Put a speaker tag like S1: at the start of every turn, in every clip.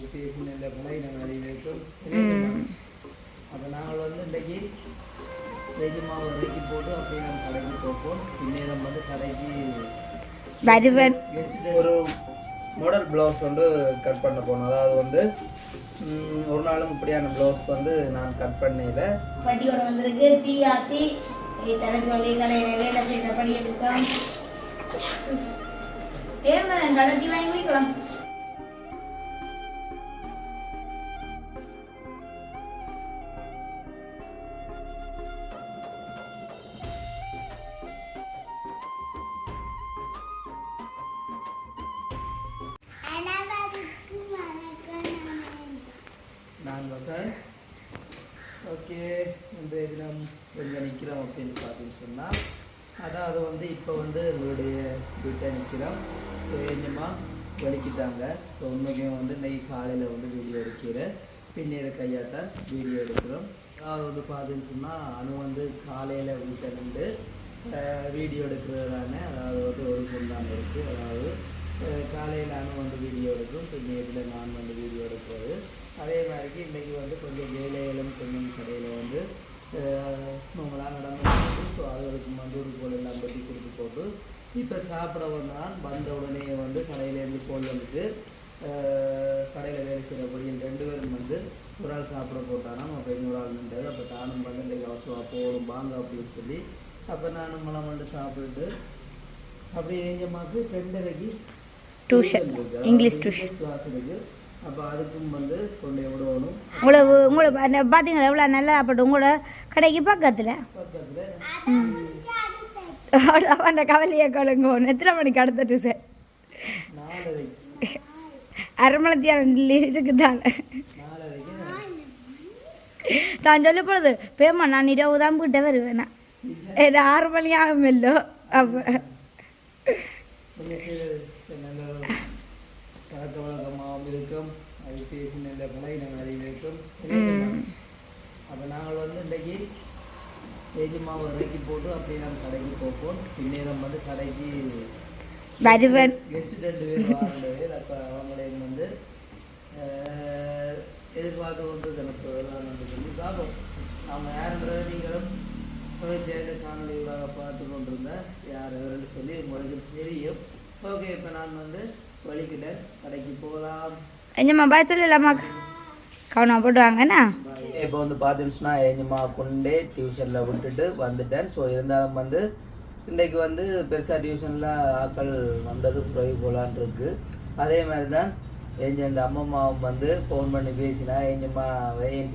S1: பேசி நல்ல அப்போ நாங்கள் வந்து இன்றைக்கு இன்றைக்கு மாவு இறக்கி போட்டு அப்படியே நம்ம கடைக்கு போப்போம் பின்னேரம் வந்து கடைக்கு
S2: வருவன்
S1: ஒரு மாடல் ப்ளவுஸ் வந்து கட் பண்ண போனோம். அதாவது வந்து ஒரு நாளும் இப்படியான ப்ளவுஸ் வந்து நான் கட் பண்ணல
S2: பட்டியோட வந்திருக்கு. டீ ஆத்தி தனக்கு வழி கடையில் வேலை செய்கிற படி எடுத்தோம் ஏன் கடை டீ வாங்கி குடிக்கலாம்.
S1: ஓகே இன்றைய தினம் எங்கே நிற்கிறோம் அப்படின்னு பார்த்தீங்கன்னு சொன்னால். அதாவது வந்து இப்போ வந்து எங்களுடைய வீட்டை நிற்கிறோம். ஸோ வலிக்கிட்டாங்க ஸோ உண்மைக்கும் வந்து இன்னைக்கு காலையில் வந்து வீடியோ எடுக்கிறேன் பின்னேற கையாத்தான் வீடியோ எடுக்கிறோம். அதாவது வந்து பார்த்தீங்கன்னு சொன்னால் அணு வந்து காலையில் வீட்டை நின்று வீடியோ எடுக்கிறதான அதாவது வந்து ஒரு பொண்ணாங்க இருக்குது அதாவது காலையில் அணு வந்து வீடியோ எடுக்கும் பின்னேறில் நான் வந்து வீடியோ எடுக்கிறது அதே மாதிரிக்கு இன்றைக்கி வந்து கொஞ்சம் வேலையிலும் கொஞ்சம் கடையில் வந்து நம்மளாக நடந்து ஸோ அதுகளுக்கு மந்தூர் கோல் எல்லாம் பற்றி கொடுத்து போட்டு இப்போ சாப்பிட வந்தான் வந்த உடனே வந்து கடையிலேருந்து கோல் வந்துட்டு கடையில் வேலை செய்கிறபடி ரெண்டு பேரும் வந்து ஒரு ஆள் சாப்பிட போட்டானா அப்போ இன்னொரு ஆள் நின்றது அப்போ தானும் வந்து அவசரம் போடும் வாங்க அப்படின்னு சொல்லி அப்போ நானும் மலம் வந்து சாப்பிட்டுட்டு அப்படியே எங்கம்மாக்கு ரெண்டரைக்கு
S2: டியூஷன் இங்கிலீஷ் டியூஷன் உங்களை உங்களை பார்த்தீங்களா எவ்வளோ நல்லா அப்படி உங்களோட கடைக்கு பக்கத்தில்?
S1: பக்கத்தில்
S2: அந்த கவலையை கொள்ளுங்க. ஒன்று எத்தனை மணிக்கு அடுத்த டியூஷன்
S1: நாலரைக்கு
S2: அரை மணத்தியான இருக்குதாங்க
S1: நாலரைக்கு
S2: தான் சொல்ல போகிறது பேமா நான் இரவு தான் போட்டு வருவேன்? நான் ஆறு மணி ஆகும் இல்லோ அப்போ
S1: கொஞ்சம் செய்கிறது நல்ல ஒரு பழக்க வழக்கமாகவும் இருக்கும் அது பேசி நல்ல பழகி நாங்கள் அறிவிக்கும் அப்போ நாங்கள் வந்து இன்றைக்கு ஏஜி மாவு இறக்கி போட்டு அப்படியே நம்ம கடைக்கு போப்போம். பின்னேரம் வந்து கடைக்கு
S2: வருவன்
S1: கெஸ்ட் ரெண்டு பேர் வாரண்டு பேர். அப்போ அவங்களையும் வந்து எதிர்பார்த்து கொண்டு எனக்கு வரலாம்னு சொல்லி பார்ப்போம். அவங்க யாருன்றதை நீங்களும் சேர்ந்து காணொலிகளாக பார்த்து கொண்டிருந்தேன் யார் எவருன்னு சொல்லி உங்களுக்கு தெரியும். ஓகே இப்போ நான் வந்து வலிக்கிட்டேன் கடைக்கு போகலாம்.
S2: எஞ்சம்மா கவனம் போடுவாங்கண்ணா
S1: இப்போ வந்து பார்த்தீங்கன்னா ஏஞ்சமா கொண்டே டியூஷனில் விட்டுட்டு வந்துட்டேன். ஸோ இருந்தாலும் வந்து இன்றைக்கு வந்து பெருசாக டியூஷனில் ஆட்கள் வந்தது குறைவு போலான் இருக்கு. அதே மாதிரி தான் ஏஞ்சன் அம்மம்மாவும் வந்து ஃபோன் பண்ணி பேசினா ஏஞ்சம்மா ஏன்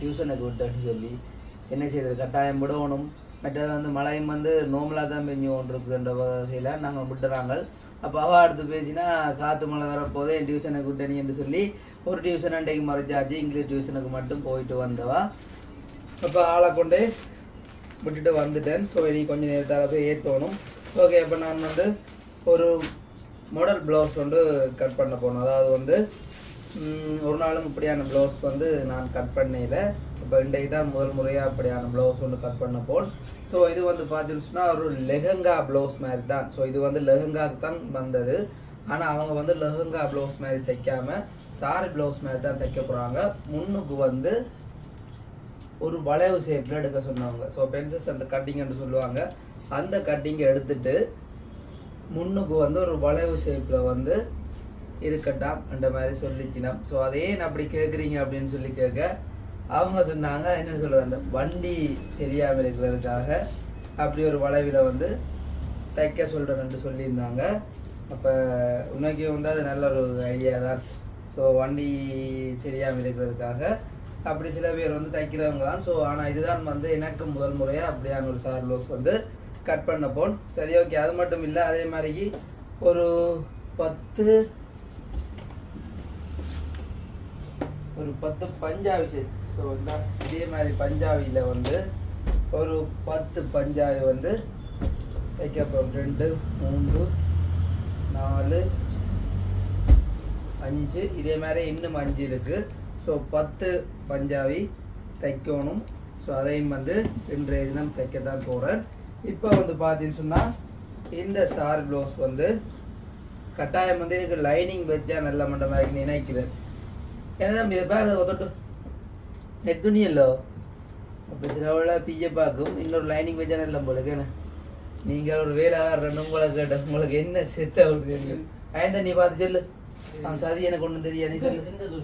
S1: டியூஷனுக்கு விட்டேன்னு சொல்லி என்ன செய்யறது கட்டாயம் விடணும். மற்றது வந்து மழையும் வந்து நோமலாக தான் பெஞ்சு கொண்டிருக்குன்ற வகையில் நாங்கள் விட்டுறாங்க. அப்போ அவள் அடுத்து பேசினா காற்று மழை வரப்போதே என் டியூஷனை கூட்டணி என்று சொல்லி ஒரு டியூஷன் அண்டைக்கு மறைச்சாச்சு. இங்கிலீஷ் டியூஷனுக்கு மட்டும் போயிட்டு வந்தவா. அப்போ ஆளை கொண்டு விட்டுட்டு வந்துட்டேன். ஸோ இனி கொஞ்சம் நேரத்தால் போய் ஏற்றணும் ஓகே அப்போ நான் வந்து ஒரு மாடல் ப்ளவுஸ் வந்து கட் பண்ண போனோம் அதாவது வந்து ஒரு நாளும் இப்படியான ப்ளவுஸ் வந்து நான் கட் பண்ணல இப்போ இன்றைக்கு தான் முதல் முறையாக அப்படியான ப்ளவுஸ் ஒன்று கட் பண்ண போல். ஸோ இது வந்து பார்த்தீங்கன்னா ஒரு லெஹங்கா ப்ளவுஸ் மாதிரி தான். ஸோ இது வந்து லெஹங்காக்கு தான் வந்தது. ஆனால் அவங்க வந்து லெஹங்கா ப்ளவுஸ் மாதிரி தைக்காம சாரி ப்ளவுஸ் மாதிரி தான் தைக்க போகிறாங்க முன்னுக்கு வந்து ஒரு வளைவு ஷேப்பில் எடுக்க சொன்னாங்க ஸோ பென்சஸ் அந்த கட்டிங்னு சொல்லுவாங்க. அந்த கட்டிங்கை எடுத்துட்டு முன்னுக்கு வந்து ஒரு வளைவு ஷேப்பில் வந்து இருக்கட்டாம் அந்த மாதிரி சொல்லிச்சினா ஸோ அதே நான் அப்படி கேட்குறீங்க அப்படின்னு சொல்லி கேட்க அவங்க சொன்னாங்க என்ன சொல்கிற அந்த வண்டி தெரியாமல் இருக்கிறதுக்காக அப்படி ஒரு வளைவில் வந்து தைக்க சொல்கிறேன்னு சொல்லியிருந்தாங்க. அப்போ உனக்கு வந்து அது நல்ல ஒரு ஐடியா தான். ஸோ வண்டி தெரியாமல் இருக்கிறதுக்காக அப்படி சில பேர் வந்து தைக்கிறவங்க தான். ஸோ ஆனால் இதுதான் வந்து எனக்கு முதல் முறையாக அப்படியான ஒரு சார் லோஸ் வந்து கட் பண்ண போன் சரி ஓகே அது மட்டும் இல்லை அதே மாதிரிக்கு ஒரு பத்து ஒரு பத்து பஞ்சாபி செட் ஸோ இந்த இதே மாதிரி பஞ்சாபியில் வந்து ஒரு பத்து பஞ்சாபி வந்து தைக்க போகிறோம் ரெண்டு மூன்று நாலு அஞ்சு. இதே மாதிரி இன்னும் அஞ்சு இருக்குது ஸோ பத்து பஞ்சாபி தைக்கணும். ஸோ அதையும் வந்து இன்றைய தினம் தைக்க தான் போகிறேன் இப்போ வந்து பார்த்தீங்கன்னு சொன்னால் இந்த சார் ப்ளவுஸ் வந்து கட்டாயம் வந்து இதுக்கு லைனிங் வச்சா நல்ல மண்டமாக மாதிரி நினைக்கிறேன். என்ன தம்பி இதை பாரு ஒத்தட்டு. நெட் துணியல்லோ? அப்போ இதில் பிஜே பார்க்கும் இன்னொரு லைனிங் வச்சா இல்லை உங்களுக்கு என்ன நீங்கள் ஒரு வேலை ரெண்டு உங்களை கேட்டேன் உங்களுக்கு என்ன செட் ஆகுது ஆயந்தா நீ பார்த்து சொல்லு. அவன் சதி எனக்கு ஒன்றும் தெரியா நீ சொல்லு.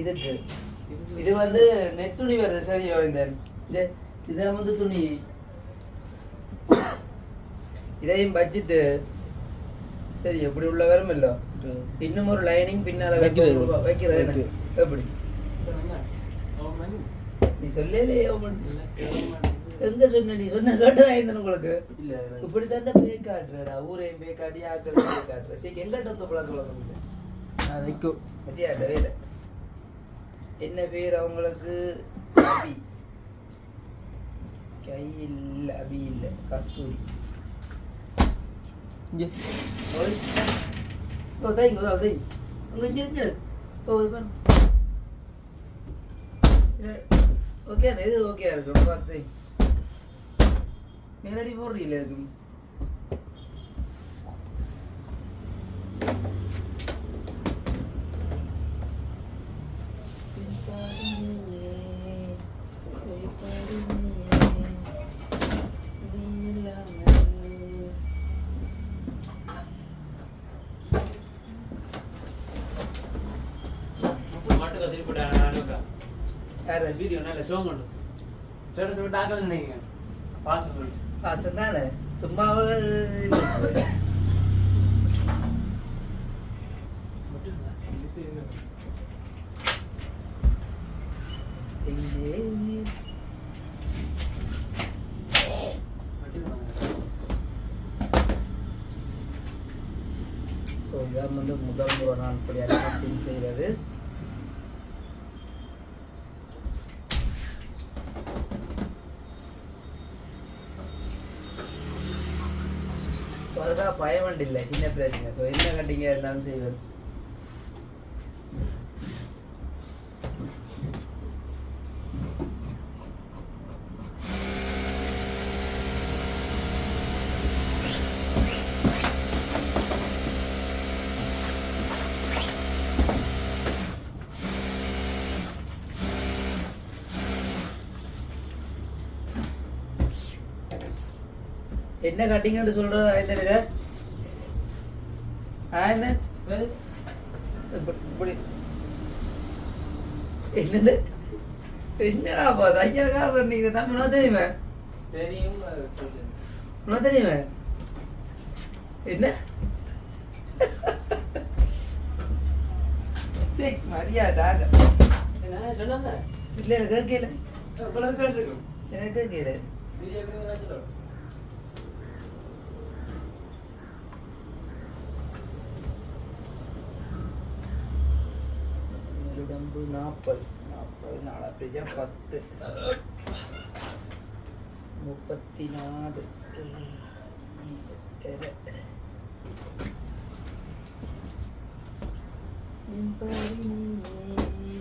S1: இதுக்கு. இது வந்து நெட் துணி வருது சரி இது. இதான் வந்து துணி. இதையும் வச்சுட்டு சரி எப்படி உள்ள வரும் இல்லோ. இன்னும் ஒரு லைனிங் பின்னால
S3: வைக்கிறது.
S1: வைக்கிறது? எப்படி? நீ சொல்லலையே எங்க சொன்ன நீ? சொன்ன கேட்டதா இருந்தேன் உங்களுக்கு. இப்படி தானே பே காட்டுறடா? ஊரையும் பே காட்டி ஆக்கள் பே காட்டுற? சரி எங்கிட்ட வந்து பழக்க வழக்கம்
S3: வைக்கோ.
S1: பத்தியாட்ட வேலை என்ன பேர் அவங்களுக்கு? கை இல்ல அபி இல்ல. கஸ்தூரி.
S3: இங்கே
S1: ஓய் ஓ தைங்க ஓ தைங்க உங்க இஞ்சி ஓ இது பாருங்க ஓகே இது ஓகே இருக்கு பார்த்து நேரடி போடுறீங்களே யாரு
S4: வீடியோ நல்ல ஷோ கொண்டு ஸ்டேட்டஸ் விட்டு ஆக்கல நினைக்கிறேன் போயிடுச்சு.
S1: பாசம் தானே சும்மா ஸோ இதான் வந்து முதல் முறை நான் இப்படி அட்மிட்டிங் செய்கிறது. ஸோ இல்லை சின்ன பிரச்சனை. ஸோ என்ன கட்டிங்க இருந்தாலும் செய்வேன். என்ன கட்டிங்கன்னு சொல்றது ஆயந்தன் இதை ஆயந்தன் இப்படி இப்படி என்னது என்னடா போது ஐயக்காரர் நீங்க தமிழ் தெரியுமா
S4: தெரியும்.
S1: தெரியுமா என்ன? சரி மரியாதாக
S4: என்ன சொன்னாங்க?
S1: இல்லை எனக்கு கேட்கல. எனக்கு கேட்கல. உடம்பு நாற்பது. நாற்பது நாலா பேஜா பத்து முப்பத்தி நாலு எட்டரை. என் பாடி நீயே,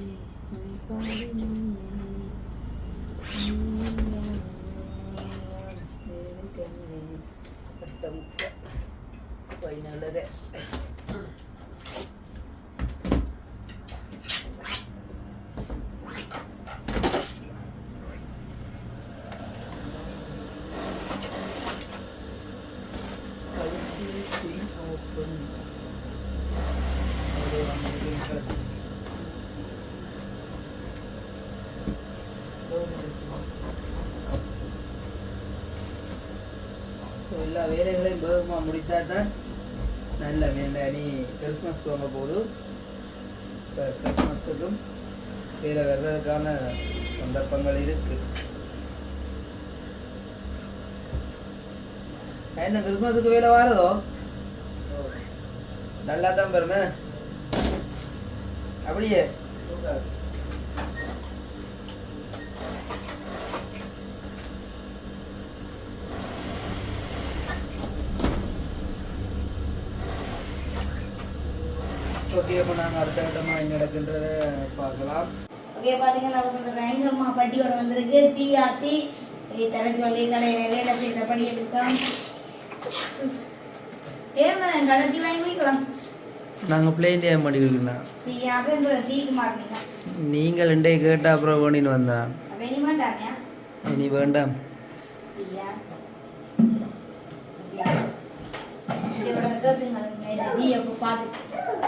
S1: என் பாடி நீயே, நீதான் என் கண்ணே. அடுத்த முட்டை. பதினாலரை. Everything open. ஒரு அமெரிக்கன் ஸோ எல்லா வேலைகளையும் வேகமாக முடித்தால் தான் நல்ல வேண்டாடி கிறிஸ்மஸ் போக போகுது இப்போ கிறிஸ்மஸுக்கும் வேலை வர்றதுக்கான சந்தர்ப்பங்கள் இருக்கு. என்ன கிறிஸ்மஸுக்கு வேலை வாரதோ? நல்லா தான் பெருமை அப்படியே. ஓகே அப்போ நாங்கள் அடுத்த கட்டமாக என்ன நடக்குன்றதை பார்க்கலாம்.
S2: ஓகே பார்த்தீங்கன்னா வந்து பயங்கரமா பட்டியோட வந்திருக்கு. தீ ஆத்தி வள்ளி கடையில் வேலை செய்தபடி இருக்கோம் ஏன் கடத்தி வாங்கி குடிக்கலாம்?
S1: நாங்கள் பிளேன் டே பண்ணி கொடுக்கலாம்
S2: சரி அப்போ உங்களை டீக்கு மாட்டீங்க
S1: நீங்கள் ரெண்டே கேட்டால் அப்புறம் வேணின்னு வந்தான் இனி வேண்டாம்.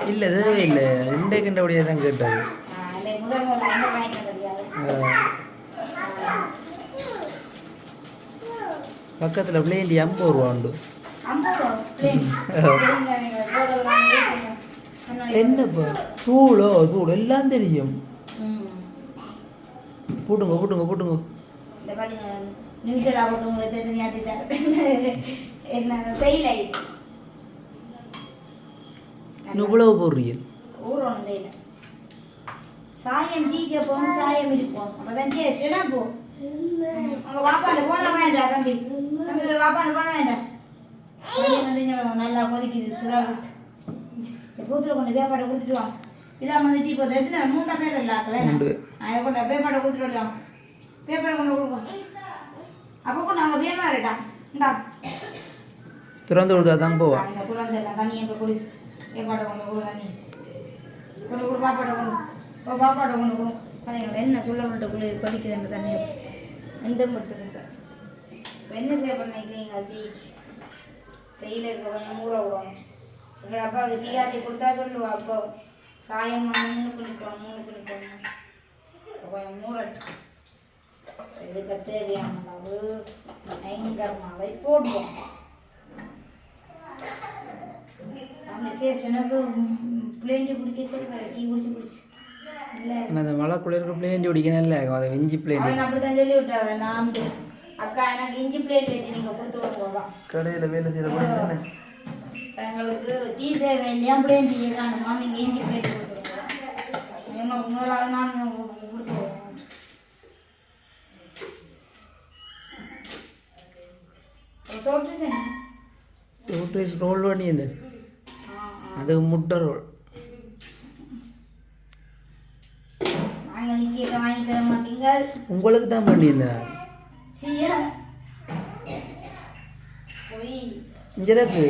S1: இல்லை தேவை இல்லை ரெண்டே கண்டபடியாக தான் கேட்டது பக்கத்தில் பிளேன் டே ஐம்பது ரூபா? உண்டு என்னப்பா தூளோ தூள் எல்லாம் தெரியும். போட்டுங்க போட்டுங்க போட்டுங்க.
S2: தரேன் என்ன செய்யலை
S1: இவ்வளவு போடுறீங்க
S2: ஊரோணும் செய்யலை சாயம் டீக்க போகும் சாயம் இருக்கும் அப்பதான் டேஸ்ட். என்ன போ உங்க பாப்பாண்ட போன வேண்டாம் தம்பி? தம்பி பாப்பாண்ட போன வேண்டாம் வந்து நல்லா கொதிக்குது விட்டு. பூத்துல கொண்டு பேப்பாட்டை கொடுத்துட்டு வாங்க இதான் வந்து டீ போதும் எத்தனை மூணு பேர் இல்லை ஆக்கல. அதை கொண்டு பேப்பாட்டை கொடுத்துட்டு வாங்க பேப்பாட்டை கொண்டு கொடுப்போம். அப்போ கொண்டு அங்கே பேமாரிட்டா இந்தா.
S1: திறந்து கொடுத்தா தான் போவா.
S2: எல்லாம் தண்ணி எங்க குடி பாட்டை கொண்டு கொடு தண்ணி. கொண்டு கொடு பாப்பாட்ட கொண்டு ஓ பாப்பாட்ட கொண்டு கொடு பார்த்தீங்களா என்ன சொல்ல விட்டு குளி கொதிக்குது அந்த தண்ணியை. ரெண்டும் எடுத்துருங்க என்ன செய்ய பண்ணிக்கிறீங்க அஜி? வெயில் இருக்க கொஞ்சம் ஊற விடணும் எங்கள் அப்பாவுக்கு டீ கொடுத்தா சொல்லுவா அப்போ சாயம் மூணு குளிக்கணும் மூணு குளிக்கணும் கொஞ்சம் மூறட்டு இதுக்கு தேவையான அளவு பயங்கரமாவை போடுவோம். அந்த ஸ்டேஷனுக்கு பிளேண்டி குடிக்க சொல்லி டீ குடிச்சு குடிச்சு.
S1: அந்த மழை குளிர்க்கு பிளேன் டே குடிக்கணும் இல்லை? அதை வெஞ்சி பிளேன்
S2: அவன் அப்படித்தான் சொல்லி விட்டாங்க நான் அக்கா எனக்கு இஞ்சி பிளேட் வச்சு நீங்க கொடுத்து விடுங்க
S1: கடையில் வேலை செய்கிற கூட
S2: எங்களுக்கு டீ தேவை இல்லையா பிளேன் டீ காணுமா நீங்க இஞ்சி பிளேட் கொடுத்துருங்க. எனக்கு முதலாவது நான் உங்களுக்கு கொடுத்து விடுறேன் ஒரு தோற்று செஞ்சு
S1: சோட்டு ரோல் பண்ணியிருந்தேன் அது முட்டை ரோல் உங்களுக்கு தான் பண்ணியிருந்தேன். இஞ்சரப்பு.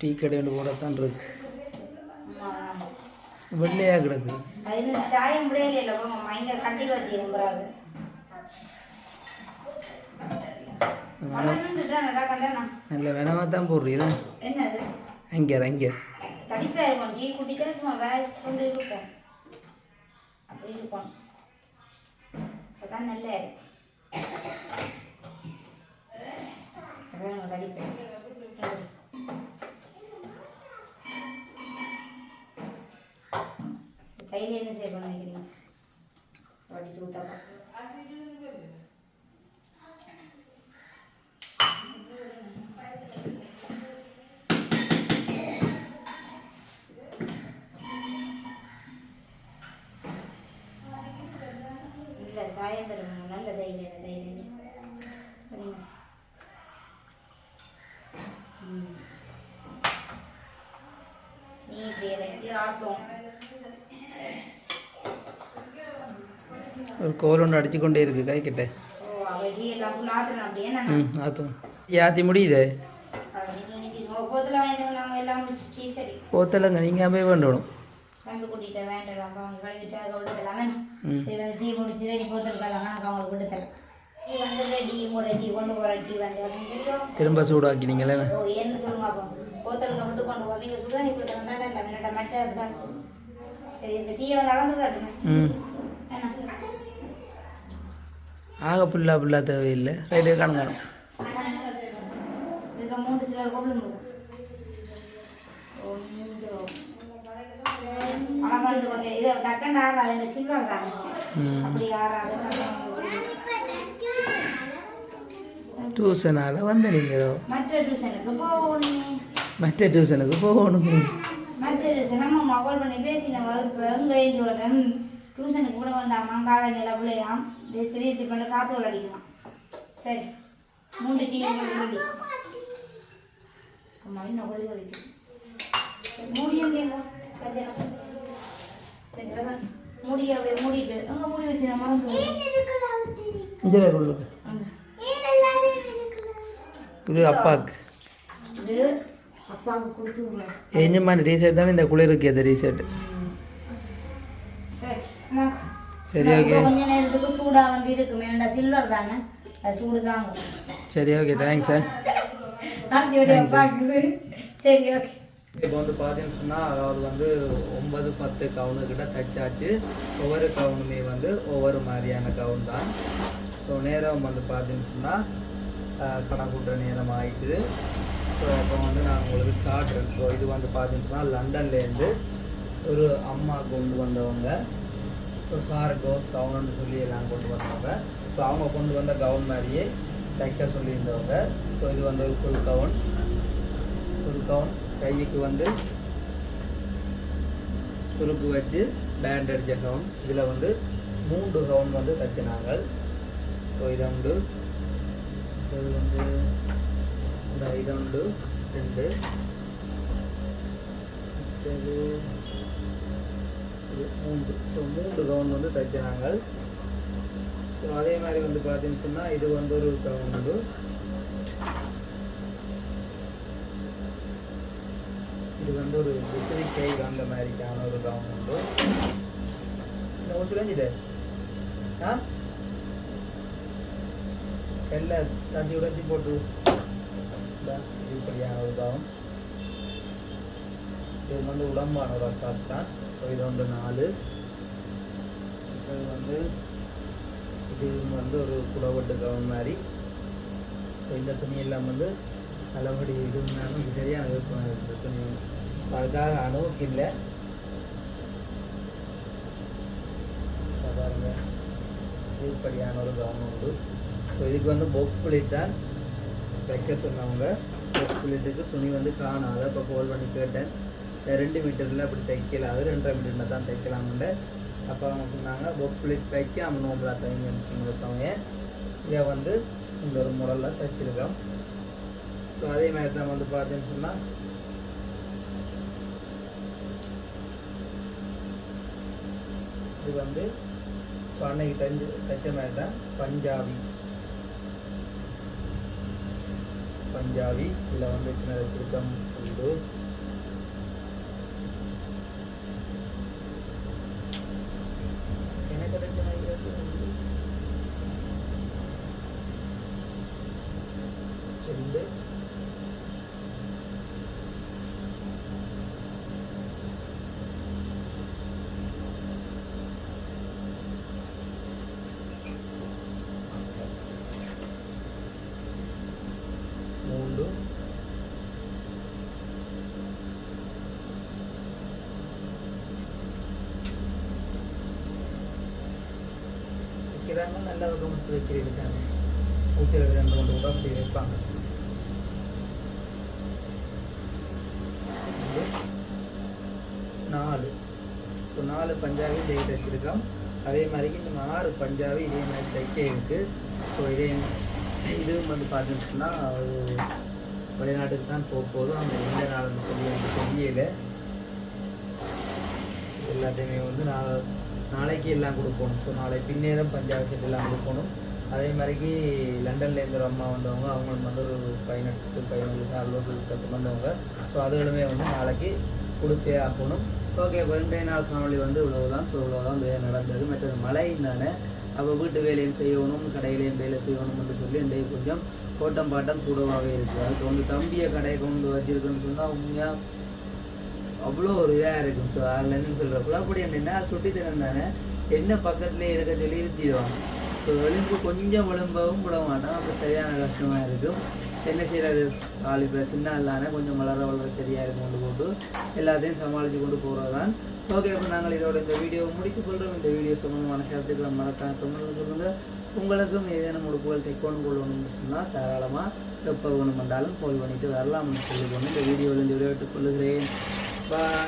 S1: டீ கடை ஒன்று போடத்தான் இருக்கு
S2: ஆமா.
S1: வெள்ளையாக கிடக்கு
S2: அது இன்னும் சாயம் முடியல இல்லை பயங்கர கட்டி வத்தி இருக்கிறாங்க
S1: நல்ல வேணாமா தான் போடுறீங்களா அங்கே அங்கே
S2: தடிப்பா. கையில் என்ன செய்ய நினைக்கிறீங்க? வடிச்சு ஊத்தப்பா இல்லை சாயந்தரம் நல்ல தைரியம் தைரியம். நீ இப்படி வைத்து ஆத்தோம்
S1: ஒரு கோல் ஒன்று அடிச்சு கொண்டே இருக்கு கை கிட்ட. ம் ஆத்தும் யாத்தி முடியுதே?
S2: முடிச்சு
S1: போத்தலைங்க நீங்கள் போய் வேண்டணும்.
S2: வந்து கூட்டிகிட்ட வேண்டாம் அவங்க கழுவிட்டு அதை விட்டு தரலாமே. சரி வந்து டீ குடிச்சு நீ போத்தல் கலாம் கணக்கு அவங்களுக்கு விட்டு தரேன். டீ வந்து டீ கூட டீ கொண்டு போகிற டீ வந்து
S1: திரும்ப சூடாக்கினீங்களே
S2: ஓ என்ன சொல்லுங்க அப்போ? போத்தலுக்கு விட்டு கொண்டு போகிறீங்க சுடுதா நீ போத்தல் வேண்டாம் இல்லை மின்னட்ட சரி இந்த டீயை வந்து அகந்து
S1: ம். ஆக புல்லா புல்லா தேவையில்லை. ரைட்டு காணும் காணும்
S2: பணம் வந்து
S1: நீங்களோ?
S2: மற்ற டியூஷனுக்கு போகணும்.
S1: மற்ற டியூஷனுக்கு போகணும்.
S2: மற்ற டியூஷன் நம்ம மகள் பண்ணி பேசின வகுப்பு எங்கே டியூஷனுக்கு கூட வேண்டாமா? காலை நில பிள்ளையாம் இது பண்ண காத்து அடிக்கலாம் சரி. மூன்று டீ மூடி அம்மா இன்னும் கொதி கொதிக்கும் சரி, மூடியும் சரி சரி அதான். முடிய அப்படியே மூடிட்டு அங்க மூடி. வச்சு
S1: உள்ளுக்கு
S2: அங்க.
S1: இது அப்பாவுக்கு
S2: இது அப்பாவுக்கு கொடுத்து விடுறேன்.
S1: ஏஞ்சமான டீஷர்ட் தானே இந்த குளிருக்கு எது டீஷர்ட்
S2: சரி நான்
S1: சரி ஓகே
S2: கொஞ்ச நேரத்துக்கு சூடா வந்து இருக்கு மேண்டா சில்வர் தானே? அது சூடு தாங்க
S1: சரி ஓகே தேங்க்ஸ் சார்
S2: சரி ஓகே
S1: இப்போ வந்து பார்த்தீங்கன்னு சொன்னால் அதாவது வந்து ஒன்பது பத்து கவுனு கிட்ட தச்சாச்சு. ஒவ்வொரு கவுனுமே வந்து ஒவ்வொரு மாதிரியான கவுன் தான். ஸோ நேரம் வந்து பார்த்தீங்கன்னு சொன்னால் கணக்குன்ற நேரம் ஆயிட்டுது. ஸோ அப்போ வந்து நான் உங்களுக்கு காட்டுறேன். ஸோ இது வந்து பார்த்தீங்கன்னு சொன்னால் லண்டன்லேருந்து ஒரு அம்மா கொண்டு வந்தவங்க. ஸோ சார் கோஸ் கவுன்னு சொல்லி எல்லாம் கொண்டு வந்தவங்க. ஸோ அவங்க கொண்டு வந்த கவுன் மாதிரியே தைக்க சொல்லியிருந்தவங்க. ஸோ இது வந்து ஒரு ஃபுல் கவுன் ஃபுல் கவுன் கைக்கு வந்து சுருக்கு வச்சு பேண்ட் அடித்த கவுன் இதில் வந்து மூன்று கவுன் வந்து தைச்சினாங்க. ஸோ இதை உண்டு. இது வந்து இந்த இதை உண்டு. ரெண்டு. மிச்சது இது மூன்று ஸோ மூன்று கவுன் வந்து தைச்சினாங்க ஸோ அதே மாதிரி வந்து பார்த்தீங்கன்னு சொன்னால் இது வந்து ஒரு கவுண்டு உண்டு இது வந்து ஒரு விசிறி கை அந்த மாதிரிக்கான ஒரு கவுன் உண்டு என்ன ஆ? எல்லாம் தண்ணி உடைச்சி போட்டு. இப்படியான ஒரு கவுன் இது வந்து உடம்பான ஒரு அக்காப் தான். ஸோ இது வந்து நாலு. இது வந்து இது வந்து ஒரு குடவட்டு கவுன் மாதிரி. ஸோ இந்த துணி எல்லாம் வந்து நல்லபடி இதுனாலும் சரியான விருப்பம் இந்த துணி. அதுக்காக அணுவுக்கு இல்லை இதை பாருங்க. ஒரு கவனம் உண்டு. ஸோ இதுக்கு வந்து பாக்ஸ் பிளேட் தான் வைக்க சொன்னவங்க. பாக்ஸ் பிளேட்டுக்கு துணி வந்து காணாத. இப்போ கோல் பண்ணி கேட்டேன். ரெண்டு மீட்டரில் அப்படி தைக்கல அது ரெண்டரை மீட்டரில் தான் தைக்கலாம்னு அப்போ அவங்க சொன்னாங்க பாக்ஸ் பிளேட் தைக்க அவன் நோம்பலா தைங்கன்னு இதை வந்து இந்த ஒரு முறையில் தைச்சிருக்கோம். ஸோ அதே மாதிரி தான் வந்து பார்த்தீங்கன்னு சொன்னால் இது வந்து ஸோ அன்னைக்கு தைஞ்சு தைச்ச மாதிரி தான் பஞ்சாபி. பஞ்சாபி இதில் வந்து சின்ன திருக்கம் உண்டு எனக்கு தைச்ச மாதிரி உண்டு ரெண்டு மூன்று. வைக்கிறாங்க நல்ல ஒரு மட்டும் தானே ஊற்றில ரெண்டு மூன்று உடம்பு வைப்பாங்க இது நாலு ஸோ நாலு பஞ்சாபி தைக்க தைச்சிருக்கோம் அதே மாதிரி இந்த ஆறு பஞ்சாபி இதே மாதிரி தைக்க இருக்குது ஸோ இதே இதுவும் வந்து பார்த்துட்டுனா சொன்னால் வெளிநாட்டுக்கு தான் போக போதும் அந்த எந்த நாடுன்னு சொல்லி எனக்கு தெரியலை. எல்லாத்தையுமே வந்து நான் நாளைக்கு எல்லாம் கொடுக்கணும் ஸோ நாளை பின்னேரம் பஞ்சாப் செட் எல்லாம் கொடுக்கணும். அதே மாதிரிக்கு லண்டன்லேருந்து ஒரு அம்மா வந்தவங்க அவங்களுக்கு வந்து ஒரு பதினெட்டு பதினொன்று சார் வந்தவங்க. ஸோ அதுகளுமே வந்து நாளைக்கு கொடுத்தே ஆகணும். ஓகே இப்போ இன்றைய நாள் காணொலி வந்து இவ்வளவுதான். ஸோ இவ்வளோதான் வேலை நடந்தது. மற்றது மழை தானே அப்போ வீட்டு வேலையும் செய்யணும் கடையிலையும் வேலை செய்யணும்னு சொல்லி இன்றைய கொஞ்சம் கோட்டம் பாட்டம் கூடவாகவே இருக்குது. அதுக்கு வந்து தம்பியை கடையை கொண்டு வச்சிருக்குன்னு சொன்னால் உண்மையாக அவ்வளோ ஒரு இதாக இருக்கும். ஸோ அதில் என்னன்னு அப்படி என்னென்னா சுட்டி தினம் தானே? என்ன பக்கத்துலேயே இருக்க சொல்லி இருத்திடுவாங்க ஸோ எலும்பு கொஞ்சம் விளம்பவும் விட மாட்டோம் அப்போ சரியான கஷ்டமாக இருக்கும். என்ன செய்கிறாரு நாலு பேர் சின்ன ஆளானே கொஞ்சம் வளர வளர தெரியாது கொண்டு போட்டு எல்லாத்தையும் சமாளித்து கொண்டு போகிறது தான் ஓகே இப்போ நாங்கள் இதோட இந்த வீடியோவை முடித்துக் கொள்கிறோம் இந்த வீடியோ சம்பந்தமான கருத்துக்களை மறக்காம கமெண்ட்ல சொல்லுங்கள் உங்களுக்கும் ஏதேனும் உடுப்புகள் தைக்கணும் கொள்ளணும்னு சொன்னால் தாராளமாக எப்போ வந்தாலும் கால் பண்ணிட்டு வரலாம்னு சொல்லிக்கொண்டு இந்த வீடியோவில் இந்த விளையாட்டுக் கொள்ளுகிறேன் பாய்